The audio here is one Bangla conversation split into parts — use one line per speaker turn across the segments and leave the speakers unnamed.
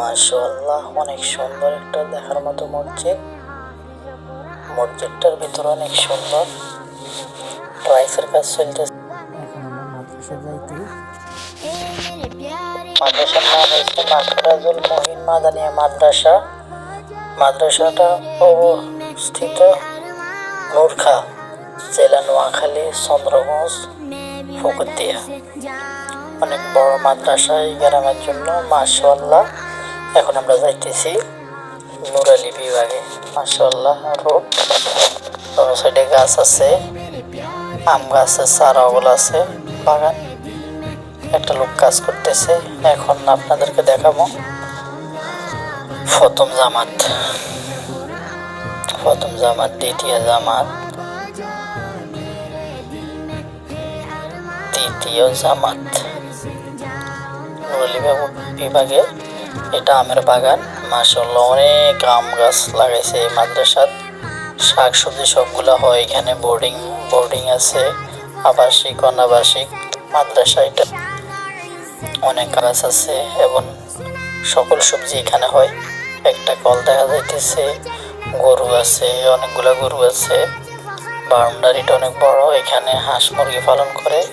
মাশাআল্লাহ, অনেক সুন্দর একটা দেখার মতো মসজিদ। মসজিদটার ভিতরে অনেক সুন্দর। টাইলসের কাজ চলতেছে। মাদ্রাসার নাম হচ্ছে মাকরাজুল মহিন মাদানিয়া মাদ্রাসা। মাদ্রাসাটা অবস্থিত নূরখা, জেলা নোয়াখালী, চন্দ্রগঞ্জ, ফকুতিয়া। অনেক বড় মাদ্রাসা এই গ্রামের জন্য মাশাল্লাহ এখন আমরা যাইতেছি নুরালি বিভাগে। মাশাল্লাহ রোড। সাইডে গাছ আছে, আম গাছ আছে চারাগুল আছে, বাগান। একটা লোক কাজ করতেছে। এখন আপনাদেরকে দেখাবো প্রথম জামাত। প্রথম জামাত, দ্বিতীয় জামাত। তৃতীয় জামাত। নুরালি বিভাগ- এটা আমের বাগান। মাসাল্লাহ অনেক আম গাছ লাগাইছে এই মাদ্রাসাত শাক সবজি সবগুলো হয় এখানে বোর্ডিং বোর্ডিং আছে, আবাসিক, অনাবাসিক মাদ্রাসা এটা। অনেক গাছ আছে এবং সকল সবজি এখানে হয়। একটা কল দেখা যাইতেছে, গরু আছে, অনেকগুলা গরু আছে। বাউন্ডারিটা অনেক বড়, এখানে হাঁস মুরগি পালন করে।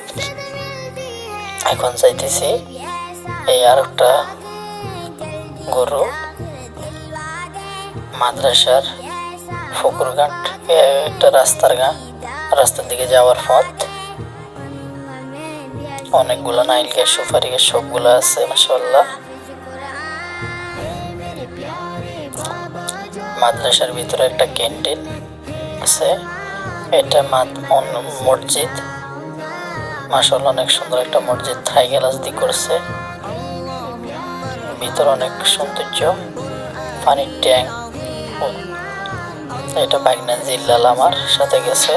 এখন যাইতেছি। এই আর একটা গরু, মাদ্রাসার ফকুরঘাট একটা রাস্তার গা, রাস্তার দিকে যাওয়ার পথ। অনেকগুলো নাইল গাছ সুপারি গাছ সবগুলো আছে মাসাল্লাহ মাদ্রাসার ভিতরে একটা ক্যান্টিন আছে। এটা মসজিদ। মাসাল্লাহ অনেক সুন্দর একটা মসজিদ। থাই গ্লাস দিয়ে করছে। ভিতরে অনেক সৌন্দর্য। পানির ট্যাঙ্ক। এটা বাগনা জিল্লাল আমার সাথে গেছে।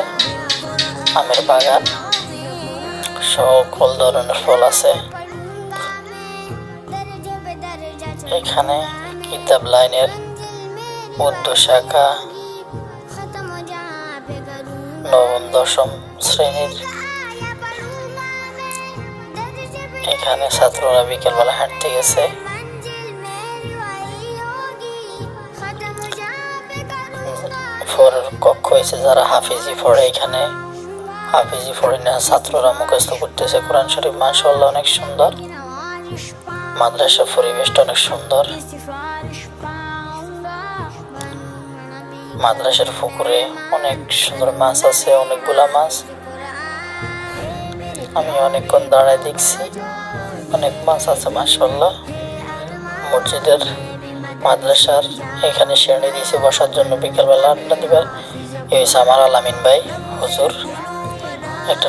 আমের বাগান। সকল ধরনের ফল আছে। এখানে কিতাব লাইনের উর্দু শাখা। নবম, দশম শ্রেণির এখানে ছাত্ররা বিকেলবেলা হাঁটতে গেছে। কক্ষ হয়েছে যারা হাফিজি পড়ে এখানে। হাফিজি পড়ে না ছাত্ররা মুখস্থ করতেছে। কোরআন শরীফ মাশাল্লাহ অনেক সুন্দর। মাদ্রাসা পরিবেশটা অনেক সুন্দর। মাদ্রাসার পুকুরে অনেক সুন্দর মাছ আছে, অনেকগুলা মাছ। আমি অনেকক্ষণ দাঁড়ায় দেখছি। অনেক মাছ আছে মাসাল্লাহ মসজিদের মাদ্রাসার এখানে শ্রেণি দিয়েছে, বসার জন্য বিকেলবেলা আড্ডা দেবার এই আমার আলামিন ভাই, হুজুর। একটা